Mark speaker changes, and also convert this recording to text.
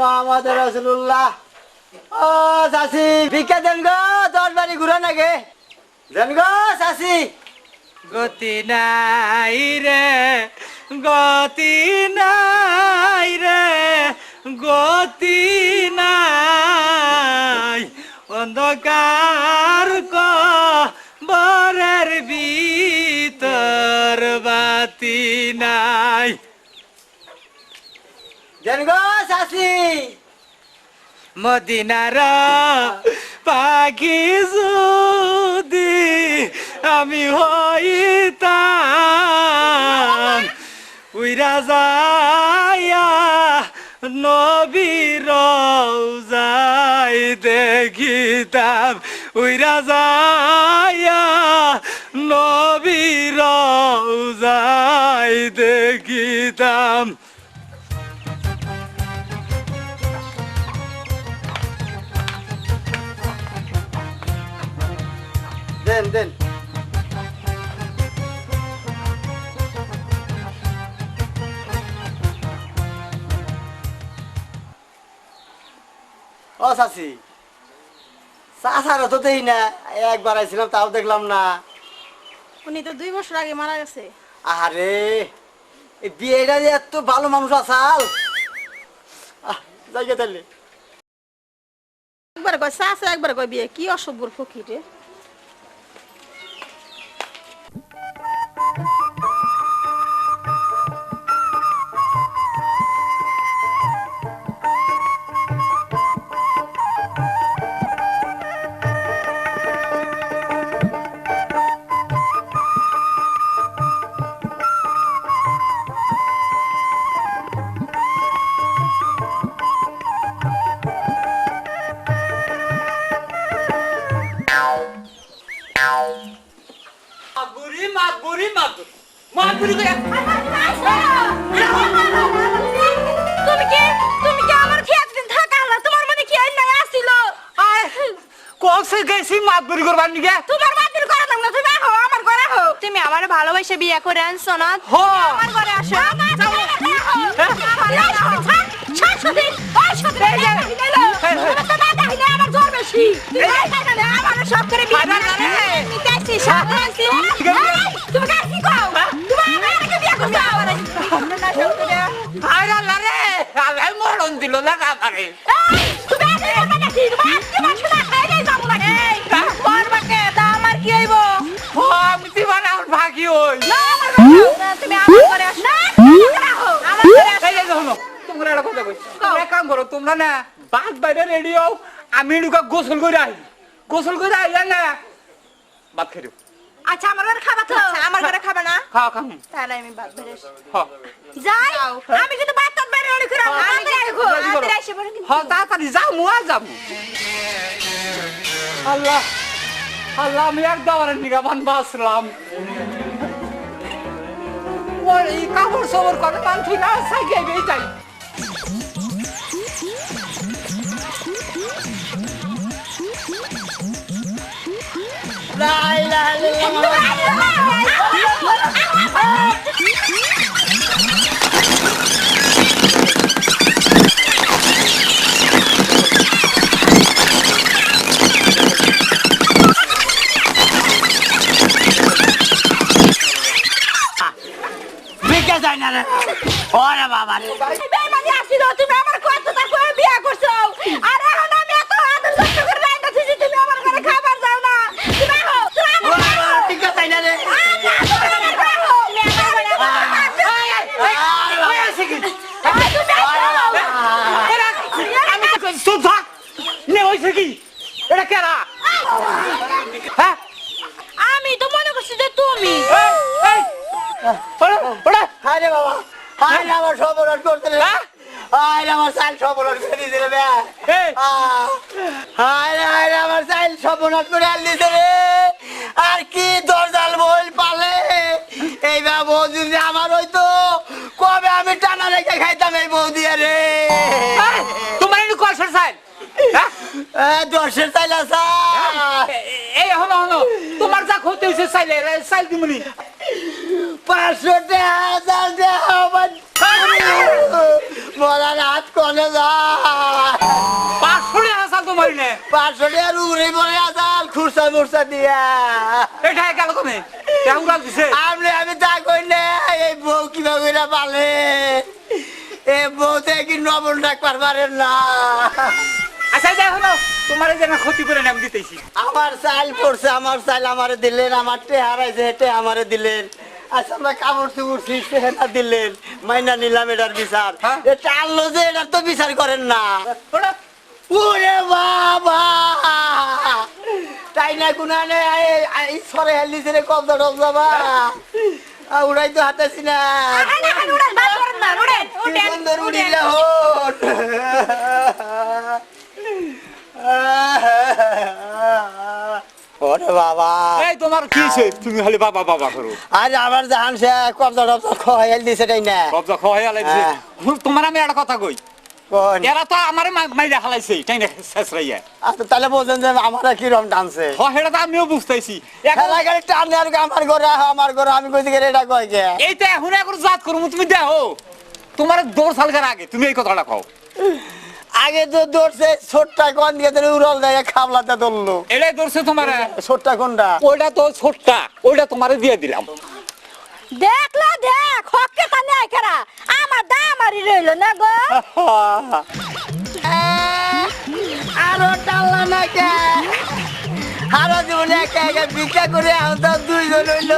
Speaker 1: মোহাম্মদ রসুল্লাহ ও চাষি ভিক্ষা দেন গো, দশ বাড়ি ঘুরে নাকি দেন গো চাষি
Speaker 2: গতি নাই গতি নাই গতি নাই। অন্ধকার ক
Speaker 1: দেন গো চাষি
Speaker 2: মদিনার পাখি যদি আমি হইতাম, উইরা যাইয়া নবীর যাই দেখিতাম, উইরা যাইয়া নবীর যাই দেখিতাম।
Speaker 1: দেন দেন ও চাষি চাষারও তো দেই না একবার আইছিলাম তাও দেখলাম না।
Speaker 3: উনি তো দুই বছর আগে মারা গেছে।
Speaker 1: আরে এই বিয়েটা যে এত ভালো মানুষ আসাল। যাই তাহলে
Speaker 3: একবার কয় চাষে একবার কয় বিয়ে কি অসভ্যর ফকিরে
Speaker 2: মাগুরি করে
Speaker 3: তুমি কি তুমি কি আমার খেয়াল দিন থাকা হলো? তোমার মনে কি আইন নাই আসিল
Speaker 2: কসে গেছি মাগুরি করবার নিকে
Speaker 3: তোমার বাতিল করে দাম না তুমি আহো আমার ঘরে আহো।
Speaker 4: তুমি আমার ভালোবাসে বিয়ে করে আনছো না?
Speaker 2: হো।
Speaker 3: আমার ঘরে আসো। আমার জ্বর বেশি। আমার সব করে বিয়ে
Speaker 2: আরে।
Speaker 3: নিতে আসছি সাথে এই
Speaker 2: যে শোনো তোমরা না বাদ বাইরে রেডি হও। আমি নুকা গোসল করে আই গোসল করে আই না ভাত
Speaker 3: আচ্ছা আমার ঘরে খাবা তো?
Speaker 4: আমার ঘরে খাবে না?
Speaker 2: খাও খাও।
Speaker 4: তাহলে আমি ভাত বেড়ে
Speaker 3: যাই আমি কিন্তু
Speaker 4: তাড়াতাড়ি।
Speaker 2: হ্যাঁ তাড়াতাড়ি যাও মুয়া যাব আল্লাহ আল্লাহ আমি এক দাওয়ারের নিগামান বাসলাম ওর এই কাপড় সবর করে মান ঠিক আছে সাইকেল এইটাই
Speaker 1: লাই লাই লিল্লাহ ভিক্ষা চাই না রে ওরে বাবা রে
Speaker 3: বেমানি আসিল তুমি আমার কত তা কই বিয়া করছ আর এখন আমি এত আদর যত্ন করে রাইতাছি যে তুমি আমার ঘরে খাবার দাও না তুমি আহো
Speaker 1: না রে
Speaker 3: আচ্ছা, ঘরে আহো।
Speaker 1: ওই আছে
Speaker 2: নে হ্যাঁ
Speaker 3: আমি তো মনে করছি যে তুমি
Speaker 2: এই এই ওরে ওরে
Speaker 1: হায় রে হায় রে আমার সর্বনাশ করতে রে।
Speaker 2: হ্যাঁ?
Speaker 1: হায় আমার চাইল সর্বনাশ করে রে বে। হায় হায় রে আমার চাইল সর্বনাশ করে আনলিছে রে। আর কি দরজাল বইল পালে। এই বাবু যদি আমার হইতো কত খাইতাম এই বউ দিয়ে রে।
Speaker 2: এই, তোমার এনে কয়সের চাইল? হ্যাঁ?
Speaker 1: এ, দশের চাইল আসা
Speaker 2: এ- এই হলো হলো। তোমার যা ক্ষতি হয়েছে চাইলে চাইল দিমনি।
Speaker 1: পাঁচশো টাকা হাজার টাকা আমার মরার হাত কনে যায়
Speaker 2: পাঁচশো টাকা চাল তোমার নে
Speaker 1: পাঁচশো টাকার উড়ে পড়ে আসাল খুরসা মুরসা দিয়া।
Speaker 2: এটা গেল কমে কেমন দিছে।
Speaker 1: আমি আমি তা কই না এই বউ কীভাবে না পালে? এই বউতে কি নবল ডাক পারবারেন না।
Speaker 2: আচ্ছা যাই হলো তোমার এই ক্ষতি করে নাম দিতেছি।
Speaker 1: আমার চাইল পড়ছে আমার চাইল আমারে দিলেন আমার টে হারাইছে হেটে আমারে দিলেন। আচ্ছা আমরা কাপড় চুপড় ছিঁড়ছে হেটা দিলেন মাইনা নিলাম এটার বিচার। এটা আনলো যে এটার তো বিচার করেন না।
Speaker 2: ওরা
Speaker 1: ওরে বাবা! তাই না গুনা নে সরে হেলিছে রে কবজা টবজা বা। আ, উড়াই তো হাতাছি না সুন্দর হন। ওরে বাবা।
Speaker 2: এই তোমার কি তুমি খালি বাবা বাবা করো।
Speaker 1: আজ আমার জাহান সে কবজা টবজা খাইল দিছে তাই না।
Speaker 2: কবজা খাওয়াই আলাইছে
Speaker 1: হ্যাঁ।
Speaker 2: তোমার আমি একটা কথা কই।
Speaker 1: কোন?
Speaker 2: এরা তো আমারে মাইরা হালাইছে তাই না
Speaker 1: আচ্ছা তাহলে বোঝেন যে আমার কিরম টানছে।
Speaker 2: হ সেটা তো আমিও বুঝতেছি
Speaker 1: খেলা গাড়ি টানে আর আমার ঘরে আমার ঘরে আমি কইছি এটা কয় কে?
Speaker 2: এইটা এখন এখন জাত করব তুমি দেখো। তোমার দৌড় সালকার আগে? তুমি এই কথাটা কও।
Speaker 1: আগে তো দৌড়ছে ছোট্টা কোন দিকে ধরে উড়ল দেয় খাবলাতে ধরলো।
Speaker 2: এটাই দৌড়ছে তোমার।
Speaker 1: ছোট্টা কোনটা?
Speaker 2: ওইটা তো ছোটটা ওইটা তোমারে দিয়ে দিলাম।
Speaker 3: দেখল, দেখ, হককে তানে আইখারা। আমার দা দামারি রইল না গো।
Speaker 1: আরও টাল্লা না কে আরও জীবনে একা একা ভিক্ষা করে তো দুইজন হইল।